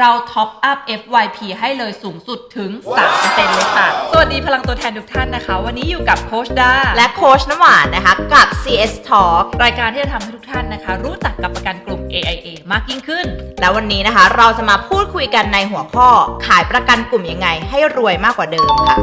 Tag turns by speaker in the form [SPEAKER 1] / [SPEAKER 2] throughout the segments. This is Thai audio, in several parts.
[SPEAKER 1] เราท็อปอัพ FYP ให้เลยสูงสุดถึง 3%เลยค่ะ สวัสดีพลังตัวแทนทุกท่านนะคะ วันนี้อยู่กับโคชดา
[SPEAKER 2] และโค้ชน้ำหวานนะคะ กับ CS Talk
[SPEAKER 1] รายการที่จะทำให้ทุกท่านนะคะ รู้จักกับประกันกลุ่ม AIA มากยิ่งขึ้น
[SPEAKER 2] แล้ววันนี้นะคะ เราจะมาพูดคุยกันในหัวข้อขายประกันกลุ่มยังไง ให้รวยมากกว่าเดิมค่ะ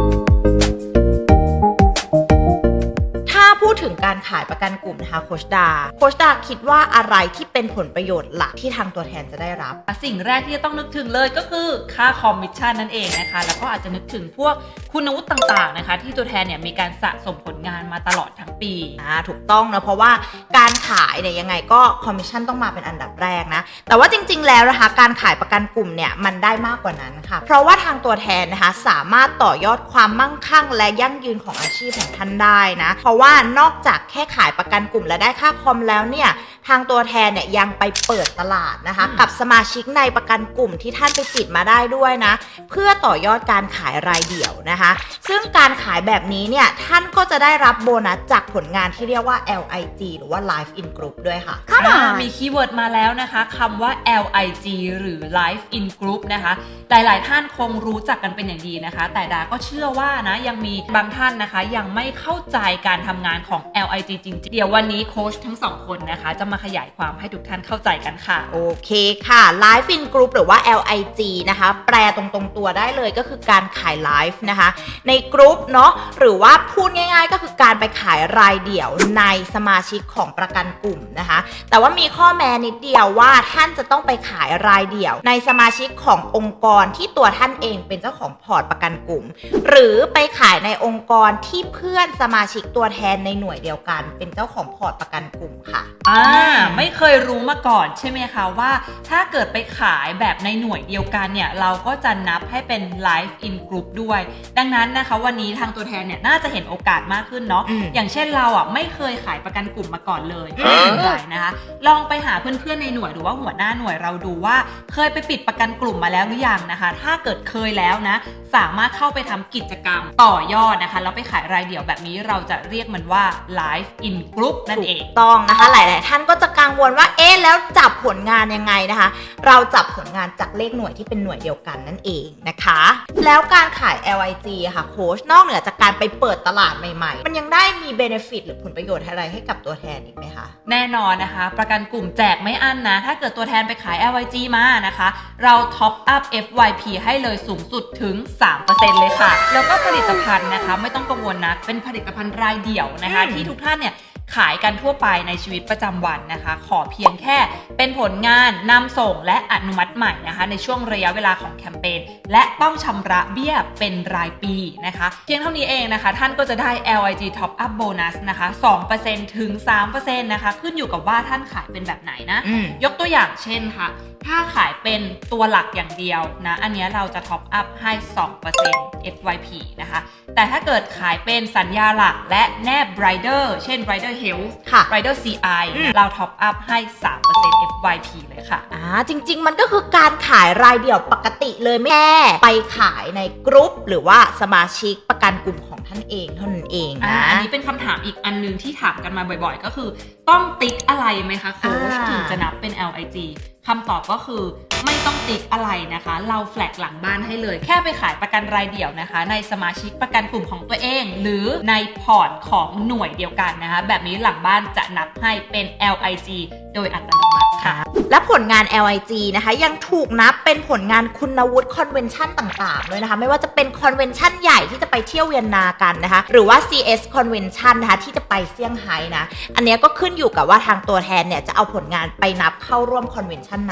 [SPEAKER 2] ขายประกันกลุ่มนะคะโคชดาโคชดาคิดว่าอะไรที่เป็นผลประโยชน์หลักที่ทางตัวแทนจะได้รับ
[SPEAKER 1] สิ่งแรกที่จะต้องนึกถึงเลยก็คือค่าคอมมิชชั่นนั่นเองนะคะ แล้วก็อาจจะนึกถึงพวก คุณวุฒิต่างๆนะคะ ที่ตัวแทนเนี่ยมีการสะสมผลงานมาตลอดทั้งปี
[SPEAKER 2] อ่าถูกต้องนะเพราะว่าการขายเนี่ยยังไงก็คอมมิชชั่นต้องมาเป็นอันดับแรกนะ แต่ว่าจริง ๆ แล้วนะคะ การขายประกันกลุ่มเนี่ยมันได้มากกว่านั้นค่ะ เพราะว่าทางตัวแทนนะคะสามารถต่อยอดความมั่งคั่ง และยั่งยืนของอาชีพของท่านได้นะ เพราะว่านอกจากแค่ขายประกันกลุ่มและได้ค่าคอมแล้วเนี่ยทางตัวแทนเนี่ยยังไปเปิดตลาดนะคะ กับสมาชิกในประกันกลุ่มที่ท่านไปติดมาได้ด้วยนะ เพื่อต่อยอดการขายรายเดี่ยวนะคะซึ่งการขายแบบนี้เนี่ย ท่านก็จะได้รับโบนัสจากผลงานที่เรียกว่า LIG หรือว่า Life in Group ด้วยค่ะ
[SPEAKER 1] อ่ามีคีย์เวิร์ดมาแล้วนะคะคำว่า LIG หรือ Life in Group นะคะ หลาย ๆ ท่านคงรู้จักกันเป็นอย่างดีนะคะ แต่ดาก็เชื่อว่านะยังมีบางท่านนะคะ ยังไม่เข้าใจการทำงานของ LIG จริงๆ เดี๋ยววันนี้โค้ชทั้งสองคนนะคะ จะมาขยายความให้ทุกท่านเข้าใจกันค่ะ
[SPEAKER 2] โอเคค่ะ Life in Group หรือว่า LIG นะคะ แปลตรงๆตัวได้เลยก็คือการขายไลฟ์นะคะ ในกรุ๊ปเนาะหรือว่าพูดง่ายๆ ก็คือการไปขายรายเดี่ยวในสมาชิกของประกันกลุ่มนะคะ แต่ว่ามีข้อแม้นิดเดียวว่าท่านจะต้องไปขายรายเดี่ยว ในสมาชิกขององค์กรที่ตัวท่านเองเป็นเจ้าของพอร์ตประกันกลุ่ม หรือไปขายในองค์กรที่เพื่อนสมาชิกตัวแทนในหน่วยเดียวกัน เป็นเจ้าของพอร์ตประกันกลุ่มค่ะ
[SPEAKER 1] อ่าไม่เคยรู้มาก่อนใช่ไหมคะว่า ถ้าเกิดไปขายแบบในหน่วยเดียวกันเนี่ยเราก็จะนับให้เป็น Life in Group ด้วย ดังนั้นนะคะวันนี้ทางตัวแทนเนี่ยน่าจะเห็นโอกาสมากขึ้นเนาะ
[SPEAKER 2] อืม
[SPEAKER 1] อย่างเช่นเราอะไม่เคยขายประกันกลุ่มมาก่อนเลย
[SPEAKER 2] อืม
[SPEAKER 1] ไม่เป็นไรนะคะลองไปหาเพื่อนๆในหน่วยหรือว่าหัวหน้าหน่วยเราดูว่า เคยไปปิดประกันกลุ่มมาแล้วหรือยังนะคะ ถ้าเกิดเคยแล้วนะ สามารถเข้าไปทำกิจกรรมต่อยอดนะคะแล้วไปขายรายเดี่ยวแบบนี้เราจะเรียกมันว่า Life in Group นั่นเอง
[SPEAKER 2] ถูกต้องนะคะ หลาย ๆ ท่านก็จะกังวลว่า เอ๊ะ แล้วจับผลงานยังไงนะคะ เราจับผลงานจากเลขหน่วยที่เป็นหน่วยเดียวกันนั่นเองนะคะ แล้วการขาย LIG อะค่ะโค้ชนอกเหนือจากการไปเปิดตลาดใหม่ ๆ มันยังได้มีเบนฟิตหรือผลประโยชน์อะไรให้กับตัวแทนอีกไหมคะ
[SPEAKER 1] แน่นอนนะคะ ประกันกลุ่มแจกไม่อั้นนะ ถ้าเกิดตัวแทนไปขาย LYG มานะคะ เราท็อปอัพ FYP ให้เลยสูงสุดถึง 3%เลยค่ะ แล้วก็ผลิตภัณฑ์นะคะ ไม่ต้องกังวลนะเป็นผลิตภัณฑ์รายเดี่ยวนะคะ
[SPEAKER 2] อืม
[SPEAKER 1] ที่ทุกท่านเนี่ย ขายกันทั่วไปในชีวิตประจำวันนะคะ ขอเพียงแค่เป็นผลงานนำส่งและอนุมัติใหม่นะคะ ในช่วงระยะเวลาของแคมเปญและต้องชำระเบี้ยเป็นรายปีนะคะ เพียงเท่านี้เองนะคะ ท่านก็จะได้ LIG Top Up Bonus นะคะ 2%ถึง 3%นะคะ ขึ้นอยู่กับว่าท่านขายเป็นแบบไหนนะ
[SPEAKER 2] อืม
[SPEAKER 1] ยกตัวอย่างเช่นค่ะ ถ้าขายเป็นตัวหลักอย่างเดียวนะ อันเนี้ยเราจะท็อปอัพให้ 2% FYP นะคะ แต่ถ้าเกิดขายเป็นสัญญาหลักและแนบ Rider เช่น Rider Health
[SPEAKER 2] ค่ะ
[SPEAKER 1] Rider CI
[SPEAKER 2] อืม
[SPEAKER 1] เราท็อปอัพให้ 3% FYP เลยค่ะ
[SPEAKER 2] อ่าจริง ๆ มันก็คือการขายรายเดี่ยวปกติเลยไม่แค่ไปขายในกรุ๊ป หรือว่าสมาชิกประกันกลุ่มของท่านเองเท่านั้นเอง
[SPEAKER 1] อ่า
[SPEAKER 2] นะ
[SPEAKER 1] อันนี้เป็นคำถามอีกอันหนึงที่ถามกันมาบ่อยๆ ก็คือต้องติ๊กอะไรไหมคะโค้ช
[SPEAKER 2] อ่า
[SPEAKER 1] ถึงจะนับเป็น LIG คำตอบก็คือ ไม่ต้องติ๊กอะไรนะคะ เราแฟลกหลังบ้านให้เลย แค่ไปขายประกันรายเดี่ยวนะคะ ในสมาชิกประกันกลุ่มของตัวเอง หรือในพอร์ตของหน่วยเดียวกันนะคะ แบบนี้หลังบ้านจะนับให้เป็น LIG โดยอัตโนมัติค่ะ
[SPEAKER 2] และผลงาน LIG นะคะยังถูกนับเป็นผลงานคุณวุฒิคอนเวนชั่นต่างๆด้วยนะคะ ไม่ว่าจะเป็นคอนเวนชั่นใหญ่ที่จะไปเที่ยวเวียนนากันนะคะ หรือว่า CS Convention นะคะที่จะไปเซี่ยงไฮ้นะ อันเนี้ยก็ขึ้นอยู่กับว่าทางตัวแทนเนี่ยจะเอาผลงานไปนับเข้าร่วมคอนเวนชั่นไหน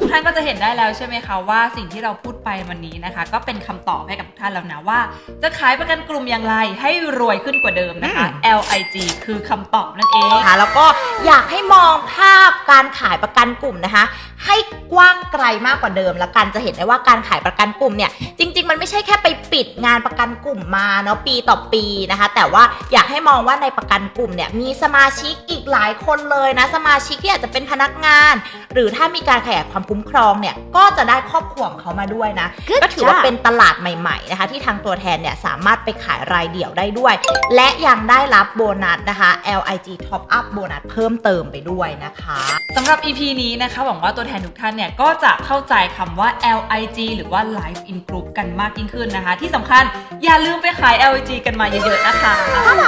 [SPEAKER 1] ทุกท่านก็จะเห็นได้แล้วใช่ไหมคะว่าสิ่งที่เราพูดไปวันนี้นะคะ ก็เป็นคำตอบให้กับทุกท่านแล้วนะว่า จะขายประกันกลุ่มอย่างไรให้รวยขึ้นกว่าเดิมนะคะ LIG คือคำตอบนั่นเอง
[SPEAKER 2] นะคะแล้วก็อยากให้มองภาพการขายประกันกลุ่มนะคะ ให้กว้างไกลมากกว่าเดิมละกันจะเห็นได้ว่าการขายประกันกลุ่มเนี่ยจริง ๆ มันไม่ใช่แค่ไปปิดงานประกันกลุ่มมาเนาะปีต่อปีนะคะ แต่ว่าอยากให้มองว่าในประกันกลุ่มเนี่ยมีสมาชิกอีกหลายคนเลยนะสมาชิกที่อาจจะเป็นพนักงาน หรือถ้ามีการขยายความคุ้มครองเนี่ยก็จะได้ครอบครัวของเขามาด้วยนะก็ถือว่าเป็นตลาดใหม่ๆนะคะ ที่ทางตัวแทนเนี่ยสามารถไปขายรายเดี่ยวได้ด้วย และยังได้รับโบนัสนะคะ LIG Top Up โบนัสเพิ่มเติมไปด้วยนะคะ
[SPEAKER 1] สำหรับ EP นี้นะคะหวังว่าตัวแทนทุกท่านเนี่ยก็จะเข้าใจคำว่า LIG หรือว่า Life in Group กันมากยิ่งขึ้นนะคะ ที่สำคัญอย่าลืมไปขาย LIG กันมาเยอะๆนะคะ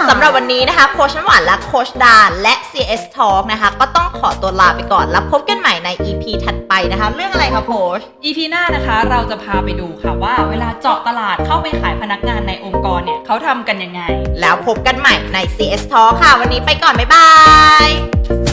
[SPEAKER 2] สำหรับวันนี้นะคะโคชน้ำหวานและโคชดาและ CS Talk นะคะ ก็ต้องขอตัวลาไปก่อนแล้วพบกันใหม่ใน EP ถัดไปนะคะ เรื่องอะไรคะโคช
[SPEAKER 1] EP หน้านะคะเราจะพาไปดูค่ะว่า เวลาเจาะตลาดเข้าไปขายพนักงานในองค์กรเนี่ยเขาทำกันยังไง
[SPEAKER 2] แล้วพบกันใหม่ใน CS Talk ค่ะ วันนี้ไปก่อน บ๊ายบาย